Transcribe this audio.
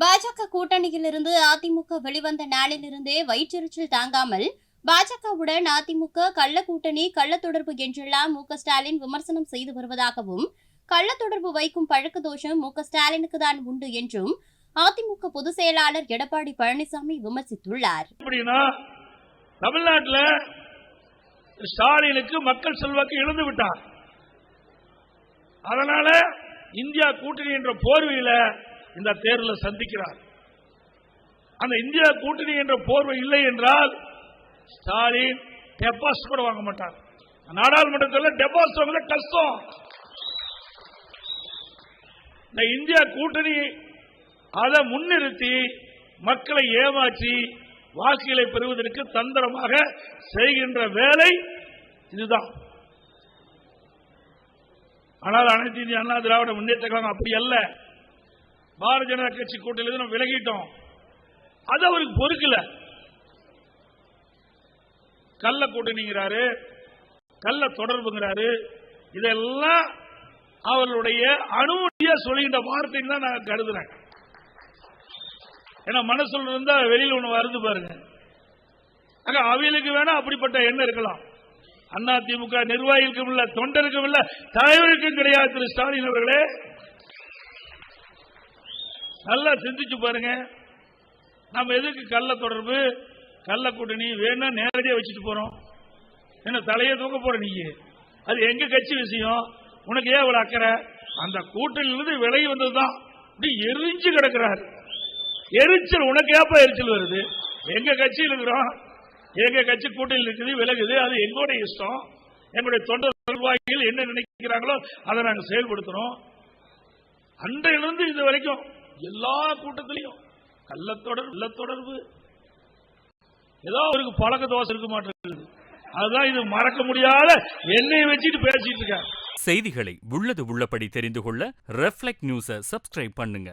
பாஜக கூட்டணியிலிருந்து அதிமுக வெளிவந்த நாளிலிருந்தே வயிற்றெரிச்சல் தாங்காமல் பாஜகவுடன் அதிமுக கள்ள கூட்டணி கள்ள தொடர்பு என்றெல்லாம் மு ஸ்டாலின் விமர்சனம் செய்து வருவதாகவும் கள்ள தொடர்பு வைக்கும் பழக்க தோஷம் மு ஸ்டாலினுக்கு தான் உண்டு என்றும் அதிமுக பொதுச் செயலாளர் எடப்பாடி பழனிசாமி விமர்சித்துள்ளார். தமிழ்நாட்டில் ஸ்டாலினுக்கு மக்கள் செல்வாக்கு இழந்து விட்டார். அதனால இந்தியா கூட்டணி என்ற போர்வையில் இந்த தேர்தலில் சந்திக்கிறார். அந்த இந்தியா கூட்டணி என்ற போர்வை இல்லை என்றால் ஸ்டாலின் டெபாசிட் கூட வாங்க மாட்டார். நாடாளுமன்றத்தில் டெபாசிட் வாங்க கஷ்டம். இந்த இந்தியா கூட்டணி அதை முன்னிறுத்தி மக்களை ஏமாற்றி வாக்குகளை பெறுவதற்கு தந்திரமாக செய்கின்ற வேலை இதுதான். ஆனால் அனைத்து இந்திய அண்ணா திராவிட முன்னேற்ற கழகம் அப்படி அல்ல. பாரதிய ஜனதா கட்சி கூட்டணியிலிருந்து நம்ம விலகிட்டோம். அது அவருக்கு பொறுக்கல. கள்ள கூட்டணிங்கிறாரு கள்ள தொடர்புங்கிறாரு. இதெல்லாம் அவர்களுடைய அனுமதியா சொல்லுகின்ற வார்த்தைன்னு தான் நான் கருதுறேன். ஏன்னா மனசுல இருந்தா வெளியில் ஒண்ணு வருது பாருங்க. ஆக அவைகளுக்கு வேணா அப்படிப்பட்ட எண்ணம் இருக்கலாம். அண்ணா திமுக நிர்வாகிக்கும் இல்ல தொண்டருக்கும் இல்ல தலைவருக்கும் கிடையாது திரு ஸ்டாலின் அவர்களே. நல்லா சிந்திச்சு பாருங்க. நம்ம எதுக்கு கள்ள தொடர்பு? கள்ள கூட்டணி வேணா நேரடியா வச்சுட்டு போறோம். என்ன தலையை தூக்க போற நீ? அது எங்க கட்சி விஷயம்? உனக்கு ஏன் இவ்வளவு அக்கறை? அந்த கூட்டணியிலிருந்து விலகி வந்ததுதான். இப்படி எரிஞ்சு கிடக்கிறாரு. எரிச்சல் உனக்கு ஏப்ப எரிச்சல் வருது? எங்க கட்சியில் இருக்கிறோம். எங்க கட்சி கூட்டணியில் இருக்குது விலகுது. அது எங்களுடைய இஷ்டம். எங்களுடைய தொண்டர் நிர்வாகிகள் என்ன நினைக்கிறாங்களோ அதை நாங்கள் செயல்படுத்துறோம். அன்றையிலிருந்து இது வரைக்கும் எல்லா கூட்டத்திலையும். கள்ளத்தொடர் கள்ளத்தொடர்பு ஏதோ அவருக்கு பழக்க தோசை இருக்க மாட்டேங்குது. அதுதான் இது மறக்க முடியாத என்னை வச்சுட்டு பேசிட்டு இருக்க செய்திகளை உள்ளது உள்ளபடி தெரிந்து கொள்ள ரெஃப்ளெக்ட் நியூஸை சப்ஸ்கிரைப் பண்ணுங்க.